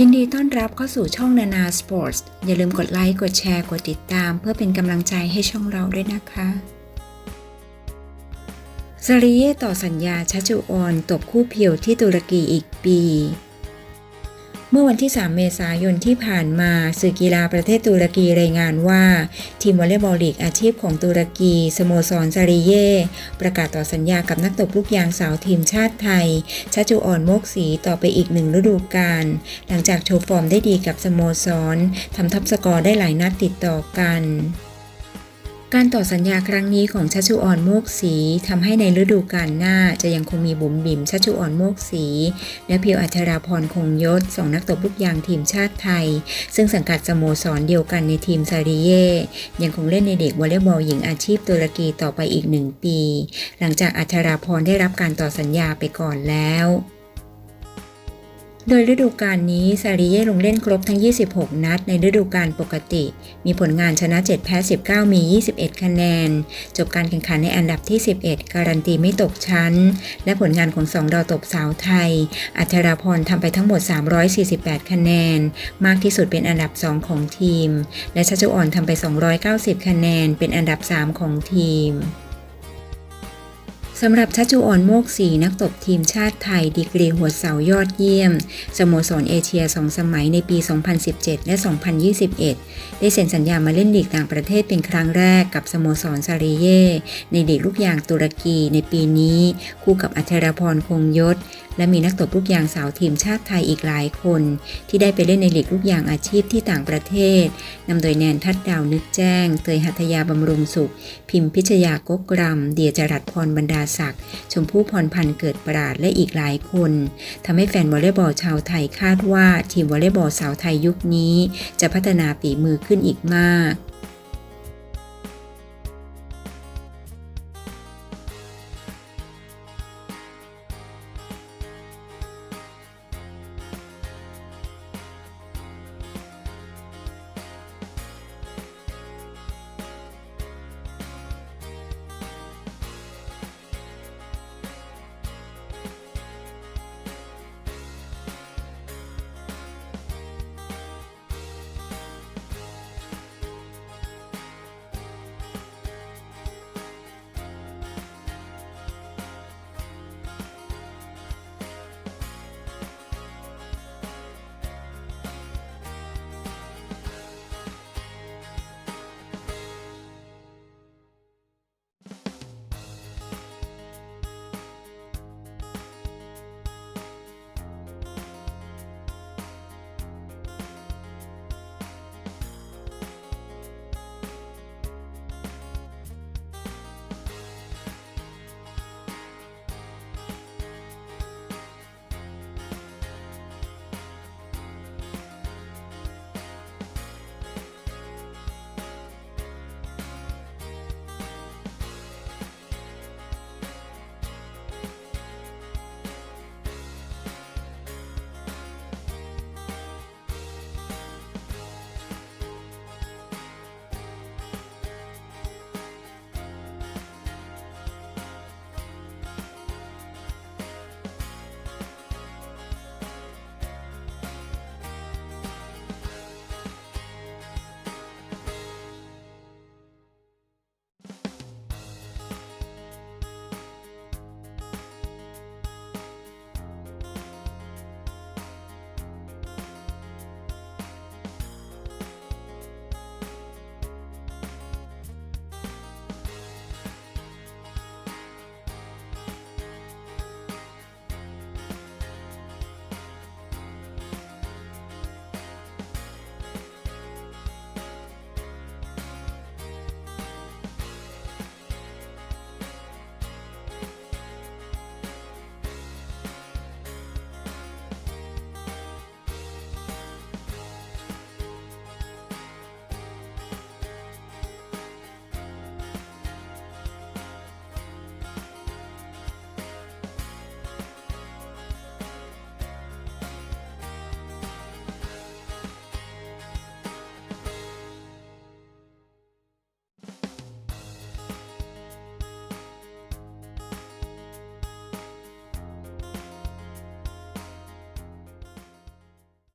ยินดีต้อนรับเข้าสู่ช่องนานาสปอร์ตอย่าลืมกดไลค์ กดแชร์ กดติดตาม เพื่อเป็นกำลังใจให้ช่องเราด้วยนะคะซาริเย่ต่อสัญญาชัชจูออนตบคู่เพียวที่ตุรกีอีกปี มื่อวันที่ 3 เมษายนที่ผ่านมาสื่อกีฬาประเทศตุรกีรายงานว่า ทีมวอลเลย์บอลลีกอาชีพของตุรกีสโมสรซาริเย่ประกาศต่อสัญญากับนักตบลูกยางสาวทีมชาติไทยชัจูอ่อนโมกสีต่อไปอีกหนึ่งฤดูกาลหลังจากโชว์ฟอร์มได้ดีกับสโมสรทำท็อปสกอร์ได้หลายนัดติดต่อกัน การต่อสัญญาครั้งนี้ของชัชุออนโมกสีทำให้ในฤดูกาลหน้าจะยังคงมีบุ๋มบิ๋มชัชุออนโมกสี และเพียวอัชราพรคงยศสองนักตบลูกยางทีมชาติไทย ซึ่งสังกัดสโมสรเดียวกันในทีมซาริเย่ยังคงเล่นในเด็กวอลเลย์บอลหญิงอาชีพตุรกีต่อไปอีกหนึ่งปี หลังจากอัชราพรได้รับการต่อสัญญาไปก่อนแล้ว โดยฤดูกาลนี้ซาริเย่ลงเล่นครบทั้ง 26 นัดในฤดูกาลปกติ มีผลงานชนะ 7 แพ้ 19 มี 21 คะแนน จบการแข่งขันในอันดับที่ 11 การันตีไม่ตกชั้น และผลงานของสองดาวตบสาวไทย อัชราพรทำไปทั้งหมด 348 คะแนน มากที่สุดเป็นอันดับ 2 ของทีม และชัชวอนทำไป 290 คะแนน เป็นอันดับ 3 ของทีม สำหรับชัชจูออนโมกสีนักตบทีมชาติไทย ดีกรีหัวเสายอดเยี่ยม สโมสรเอเชีย 2 สมัยในปี 2017 และ 2021 ได้เซ็นสัญญามาเล่นลีกต่างประเทศเป็นครั้งแรกกับสโมสรซาริเย่ ในลีกลูกยางตุรกีในปีนี้ คู่กับอัชรพรคงยศ และมีนักตบลูกยางสาวทีมชาติไทยอีกหลายคน ที่ได้ไปเล่นในลีกลูกยางอาชีพที่ต่างประเทศนำโดยแนนทัดดาวนึกแจ้ง เตยหัตยาบำรุงสุข พิมพิชยากกรำเดียจรัสพรบรรดาศักดิ์ชมพู่พรพันธ์เกิดปราดและอีกหลายคนทำให้แฟนวอลเลย์บอลชาวไทยคาดว่าทีมวอลเลย์บอลสาวไทยยุคนี้ จะพัฒนาฝีมือขึ้นอีกมาก